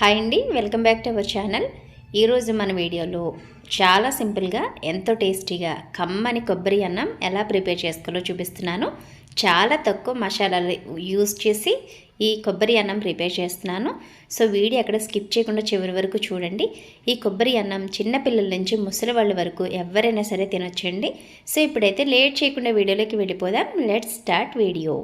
Hi అండి welcome back to our channel. ఈరోజు మన వీడియోలో చాలా సింపుల్గా ఎంతో టేస్టీగా కమ్మని కొబ్బరి అన్నం ఎలా ప్రిపేర్ చేసుకోవాలో చూపిస్తున్నాను. చాలా తక్కువ మసాలాలు యూస్ చేసి ఈ కొబ్బరి అన్నం ప్రిపేర్ చేస్తున్నాను. సో వీడియో అక్కడ స్కిప్ చేయకుండా చివరి వరకు చూడండి. ఈ కొబ్బరి అన్నం చిన్నపిల్లల నుంచి ముసలి వాళ్ళ వరకు ఎవరైనా సరే తినొచ్చండి. సో ఇప్పుడైతే లేట్ చేయకుండా వీడియోలోకి వెళ్ళిపోదాం. Let's start video.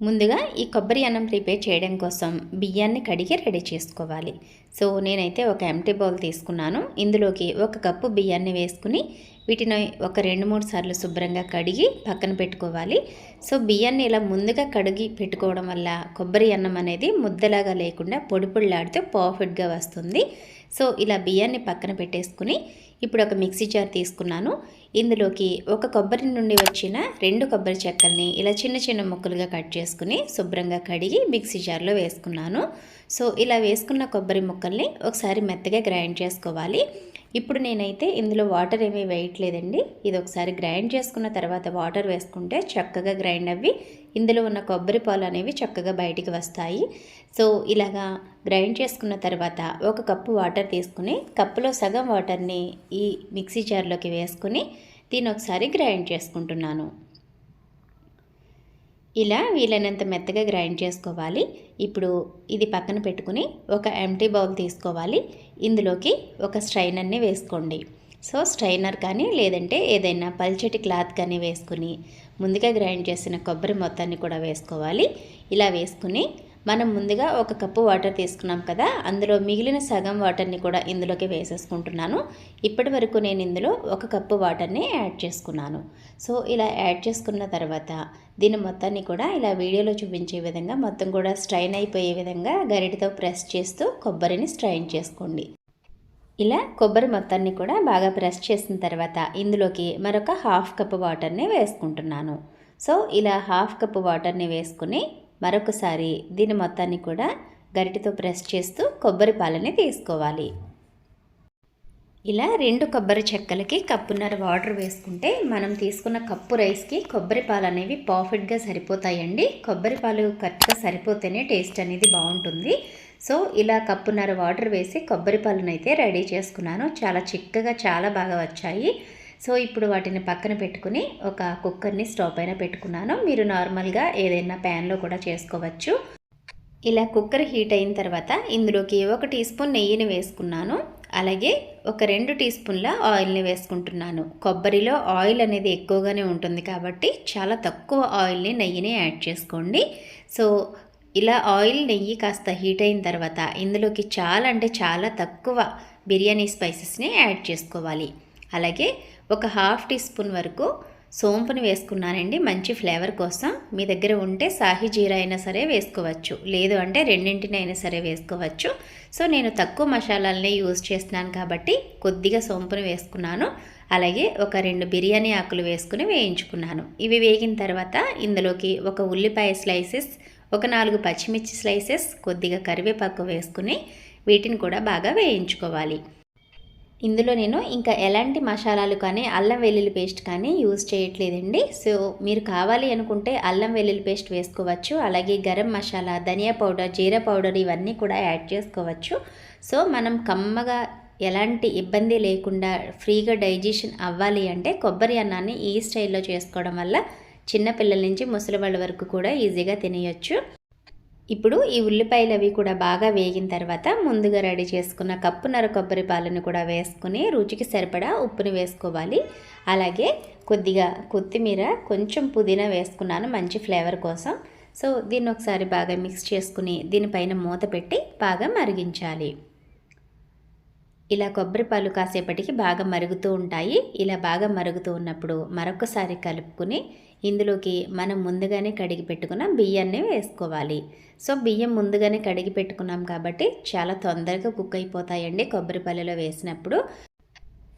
ముందుగా ఈ కొబ్బరి అన్నం ప్రిపేర్ చేయడం కోసం బియ్యాన్ని కడిగి రెడీ చేసుకోవాలి. సో నేనైతే ఒక ఎంటీ బౌల్ తీసుకున్నాను. ఇందులోకి ఒక కప్పు బియ్యాన్ని వేసుకుని వీటిని ఒక రెండు మూడు సార్లు శుభ్రంగా కడిగి పక్కన పెట్టుకోవాలి. సో బియ్యాన్ని ఇలా ముందుగా కడిగి పెట్టుకోవడం వల్ల కొబ్బరి అన్నం అనేది ముద్దలాగా లేకుండా పొడి పొడిలాడితే పర్ఫెక్ట్గా వస్తుంది. సో ఇలా బియ్యాన్ని పక్కన పెట్టేసుకుని ఇప్పుడు ఒక మిక్సీ జార్ తీసుకున్నాను. ఇందులోకి ఒక కొబ్బరి నుండి వచ్చిన రెండు కొబ్బరి చెక్కల్ని ఇలా చిన్న చిన్న ముక్కలుగా కట్ చేసుకుని శుభ్రంగా కడిగి మిక్సీ జార్లో వేసుకున్నాను. సో ఇలా వేసుకున్న కొబ్బరి ముక్కల్ని ఒకసారి మెత్తగా గ్రైండ్ చేసుకోవాలి. ఇప్పుడు నేనైతే ఇందులో వాటర్ ఏమీ వేయట్లేదండి. ఇది ఒకసారి గ్రైండ్ చేసుకున్న తర్వాత వాటర్ వేసుకుంటే చక్కగా గ్రైండ్ అవ్వి ఇందులో ఉన్న కొబ్బరి పాలు అనేవి చక్కగా బయటికి వస్తాయి. సో ఇలాగా గ్రైండ్ చేసుకున్న తర్వాత ఒక కప్పు వాటర్ తీసుకుని కప్పులో సగం వాటర్ని ఈ మిక్సీ జార్లోకి వేసుకుని దీన్ని ఒకసారి గ్రైండ్ చేసుకుంటున్నాను. ఇలా వీలైనంత మెత్తగా గ్రైండ్ చేసుకోవాలి. ఇప్పుడు ఇది పక్కన పెట్టుకుని ఒక ఎంటీ బౌల్ తీసుకోవాలి. ఇందులోకి ఒక స్ట్రైనర్ని వేసుకోండి. సో స్ట్రైనర్ కానీ లేదంటే ఏదైనా పల్చటి క్లాత్ కానీ వేసుకుని ముందుగా గ్రైండ్ చేసిన కొబ్బరి మొత్తాన్ని కూడా వేసుకోవాలి. ఇలా వేసుకుని మనం ముందుగా ఒక కప్పు వాటర్ తీసుకున్నాం కదా అందులో మిగిలిన సగం వాటర్ని కూడా ఇందులోకి వేసేసుకుంటున్నాను. ఇప్పటి వరకు నేను ఇందులో ఒక కప్పు వాటర్ని యాడ్ చేసుకున్నాను. సో ఇలా యాడ్ చేసుకున్న తర్వాత దీని మొత్తాన్ని కూడా ఇలా వీడియోలో చూపించే విధంగా మొత్తం కూడా స్ట్రైన్ అయిపోయే విధంగా గరిటతో ప్రెస్ చేస్తూ కొబ్బరిని స్ట్రైన్ చేసుకోండి. ఇలా కొబ్బరి మొత్తాన్ని కూడా బాగా ప్రెస్ చేసిన తర్వాత ఇందులోకి మరొక హాఫ్ కప్ వాటర్ని వేసుకుంటున్నాను. సో ఇలా హాఫ్ కప్ వాటర్ని వేసుకుని మరొకసారి దీని మొత్తాన్ని కూడా గరిటెతో ప్రెస్ చేస్తూ కొబ్బరి పాలని తీసుకోవాలి. ఇలా రెండు కొబ్బరి చెక్కలకి కప్పున్నర వాటర్ వేసుకుంటే మనం తీసుకున్న కప్పు రైస్కి కొబ్బరి పాలు అనేవి పర్ఫెక్ట్గా సరిపోతాయండి. కొబ్బరి పాలు కరెక్ట్గా సరిపోతేనే టేస్ట్ అనేది బాగుంటుంది. సో ఇలా కప్పున్నర వాటర్ వేసి కొబ్బరి పాలను అయితే రెడీ చేసుకున్నాను. చాలా చిక్కగా చాలా బాగా వచ్చాయి. సో ఇప్పుడు వాటిని పక్కన పెట్టుకుని ఒక కుక్కర్ని స్టవ్ పైన పెట్టుకున్నాను. మీరు నార్మల్గా ఏదైనా ప్యాన్లో కూడా చేసుకోవచ్చు. ఇలా కుక్కర్ హీట్ అయిన తర్వాత ఇందులోకి ఒక టీ స్పూన్ నెయ్యిని వేసుకున్నాను. అలాగే ఒక రెండు టీ స్పూన్ల ఆయిల్ని వేసుకుంటున్నాను. కొబ్బరిలో ఆయిల్ అనేది ఎక్కువగానే ఉంటుంది కాబట్టి చాలా తక్కువ ఆయిల్ని నెయ్యిని యాడ్ చేసుకోండి. సో ఇలా ఆయిల్ నెయ్యి కాస్త హీట్ అయిన తర్వాత ఇందులోకి చాలా అంటే చాలా తక్కువ బిర్యానీ స్పైసెస్ని యాడ్ చేసుకోవాలి. అలాగే ఒక హాఫ్ టీ స్పూన్ వరకు సోంపుని వేసుకున్నానండి. మంచి ఫ్లేవర్ కోసం. మీ దగ్గర ఉంటే సాహి జీరా అయినా సరే వేసుకోవచ్చు. లేదు అంటే రెండింటినైనా సరే వేసుకోవచ్చు. సో నేను తక్కువ మసాలాలని యూజ్ చేస్తున్నాను కాబట్టి కొద్దిగా సోంపుని వేసుకున్నాను. అలాగే ఒక రెండు బిర్యానీ ఆకులు వేసుకుని వేయించుకున్నాను. ఇవి వేగిన తర్వాత ఇందులోకి ఒక ఉల్లిపాయ స్లైసెస్ ఒక నాలుగు పచ్చిమిర్చి స్లైసెస్ కొద్దిగా కరివేపాకు వేసుకుని వీటిని కూడా బాగా వేయించుకోవాలి. ఇందులో నేను ఇంకా ఎలాంటి మసాలాలు కానీ అల్లం వెల్లుల్లి పేస్ట్ కానీ యూజ్ చేయట్లేదండి. సో మీరు కావాలి అనుకుంటే అల్లం వెల్లుల్లి పేస్ట్ వేసుకోవచ్చు. అలాగే గరం మసాలా ధనియా పౌడర్ జీరా పౌడర్ ఇవన్నీ కూడా యాడ్ చేసుకోవచ్చు. సో మనం కమ్మగా ఎలాంటి ఇబ్బంది లేకుండా ఫ్రీగా డైజెషన్ అవ్వాలి అంటే కొబ్బరి అన్నాన్ని ఈ స్టైల్లో చేసుకోవడం వల్ల చిన్నపిల్లల నుంచి ముసలి వాళ్ళ వరకు కూడా ఈజీగా తినేయచ్చు. ఇప్పుడు ఈ ఉల్లిపాయలు అవి కూడా బాగా వేగిన తర్వాత ముందుగా రెడీ చేసుకున్న కప్పున్నర కొబ్బరి పాలను కూడా వేసుకుని రుచికి సరిపడా ఉప్పుని వేసుకోవాలి. అలాగే కొద్దిగా కొత్తిమీర కొంచెం పుదీనా వేసుకున్నాను మంచి ఫ్లేవర్ కోసం. సో దీన్ని ఒకసారి బాగా మిక్స్ చేసుకుని దీనిపైన మూత పెట్టి బాగా మరిగించాలి. ఇలా కొబ్బరి పాలు కాసేపటికి బాగా మరుగుతూ ఉంటాయి. ఇలా బాగా మరుగుతూ ఉన్నప్పుడు మరొకసారి కలుపుకుని ఇందులోకి మనం ముందుగానే కడిగి పెట్టుకున్న బియ్యాన్ని వేసుకోవాలి. సో బియ్యం ముందుగానే కడిగి పెట్టుకున్నాం కాబట్టి చాలా తొందరగా కుక్ అయిపోతాయండి కొబ్బరి పల్లెలో వేసినప్పుడు.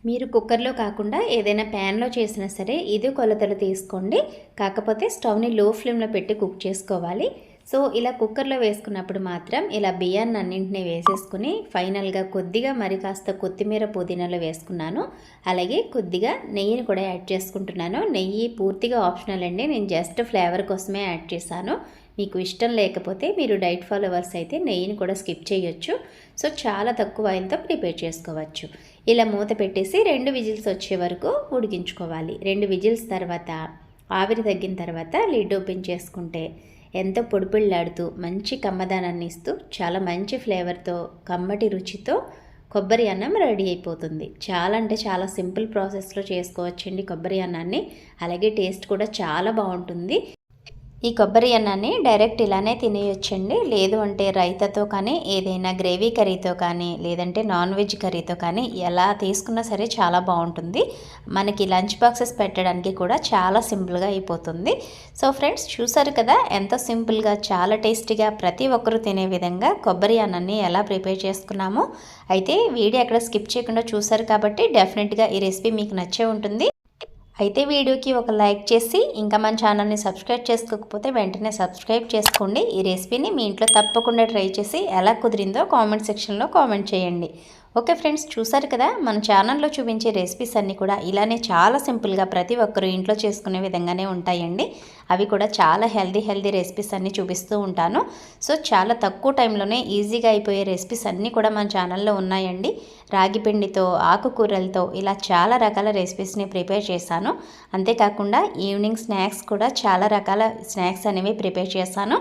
మీరు కుక్కర్లో కాకుండా ఏదైనా ప్యాన్లో చేసినా సరే ఇది కొలతలు తీసుకోండి. కాకపోతే స్టవ్ని లో ఫ్లేమ్లో పెట్టి కుక్ చేసుకోవాలి. సో ఇలా కుక్కర్లో వేసుకున్నప్పుడు మాత్రం ఇలా బియ్యాన్ని అన్నింటినీ వేసేసుకుని ఫైనల్గా కొద్దిగా మరి కాస్త కొత్తిమీర పుదీనాలో వేసుకున్నాను. అలాగే కొద్దిగా నెయ్యిని కూడా యాడ్ చేసుకుంటున్నాను. నెయ్యి పూర్తిగా ఆప్షనల్ అండి. నేను జస్ట్ ఫ్లేవర్ కోసమే యాడ్ చేశాను. మీకు ఇష్టం లేకపోతే మీరు డైట్ ఫాలోవర్స్ అయితే నెయ్యిని కూడా స్కిప్ చేయొచ్చు. సో చాలా తక్కువ ఆయిల్తో ప్రిపేర్ చేసుకోవచ్చు. ఇలా మూత పెట్టేసి రెండు విజిల్స్ వచ్చే వరకు ఉడికించుకోవాలి. రెండు విజిల్స్ తర్వాత ఆవిరి తగ్గిన తర్వాత లిడ్ ఓపెన్ చేసుకుంటే ఎంతో పొడిపిళ్ళాడుతూ మంచి కమ్మదానాన్ని ఇస్తూ చాలా మంచి ఫ్లేవర్తో కమ్మటి రుచితో కొబ్బరి అన్నం రెడీ అయిపోతుంది. చాలా అంటే చాలా సింపుల్ ప్రాసెస్లో చేసుకోవచ్చండి కొబ్బరి అన్నాన్ని. అలాగే టేస్ట్ కూడా చాలా బాగుంటుంది. ఈ కొబ్బరి అన్నాన్ని డైరెక్ట్ ఇలానే తినేయొచ్చండి. లేదు అంటే రైతాతో కానీ ఏదైనా గ్రేవీ కర్రీతో కానీ లేదంటే నాన్ వెజ్ కర్రీతో కానీ ఎలా తీసుకున్నా సరే చాలా బాగుంటుంది. మనకి లంచ్ బాక్సెస్ పెట్టడానికి కూడా చాలా సింపుల్గా అయిపోతుంది. సో ఫ్రెండ్స్ చూసారు కదా ఎంత సింపుల్గా చాలా టేస్టీగా ప్రతి ఒక్కరూ తినే విధంగా కొబ్బరి అన్నాన్ని ఎలా ప్రిపేర్ చేసుకున్నామో. అయితే వీడియో ఎక్కడ స్కిప్ చేయకుండా చూసారు కాబట్టి డెఫినెట్గా ఈ రెసిపీ మీకు నచ్చే ఉంటుంది. అయితే వీడియోకి ఒక లైక్ చేసి ఇంకా మన ఛానల్ని సబ్స్క్రైబ్ చేసుకోకపోతే వెంటనే సబ్స్క్రైబ్ చేసుకోండి. ఈ రెసిపీని మీ ఇంట్లో తప్పకుండా ట్రై చేసి ఎలా కుదిరిందో కామెంట్ సెక్షన్లో కామెంట్ చేయండి. ఓకే ఫ్రెండ్స్ చూసారు కదా? మన ఛానల్లో చూపించే రెసిపీస్ అన్నీ కూడా ఇలానే చాలా సింపుల్గా ప్రతి ఒక్కరూ ఇంట్లో చేసుకునే విధంగానే ఉంటాయండి. అవి కూడా చాలా హెల్దీ హెల్దీ రెసిపీస్ అన్నీ చూపిస్తూ ఉంటాను. సో చాలా తక్కువ టైంలోనే ఈజీగా అయిపోయే రెసిపీస్ అన్నీ కూడా మన ఛానల్లో ఉన్నాయండి. రాగి పిండితో ఆకుకూరలతో ఇలా చాలా రకాల రెసిపీస్ని ప్రిపేర్ చేశాను. అంతేకాకుండా ఈవినింగ్ స్నాక్స్ కూడా చాలా రకాల స్నాక్స్ అనేవి ప్రిపేర్ చేశాను.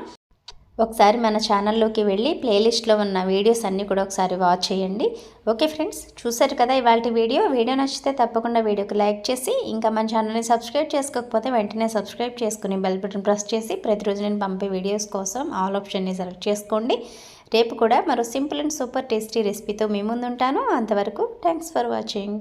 ఒకసారి మన ఛానల్లోకి వెళ్ళి ప్లేలిస్ట్లో ఉన్న వీడియోస్ అన్నీ కూడా ఒకసారి వాచ్ చేయండి. ఓకే ఫ్రెండ్స్ చూసారు కదా ఇవాళ వీడియో? వీడియో నచ్చితే తప్పకుండా వీడియోకి లైక్ చేసి ఇంకా మన ఛానల్ని సబ్స్క్రైబ్ చేసుకోకపోతే వెంటనే సబ్స్క్రైబ్ చేసుకుని బెల్ బటన్ ప్రెస్ చేసి ప్రతిరోజు నేను పంపే వీడియోస్ కోసం ఆల్ ఆప్షన్ని సెలెక్ట్ చేసుకోండి. రేపు కూడా మరో సింపుల్ అండ్ సూపర్ టేస్టీ రెసిపీతో మీ ముందుంటాను. అంతవరకు థ్యాంక్స్ ఫర్ వాచింగ్.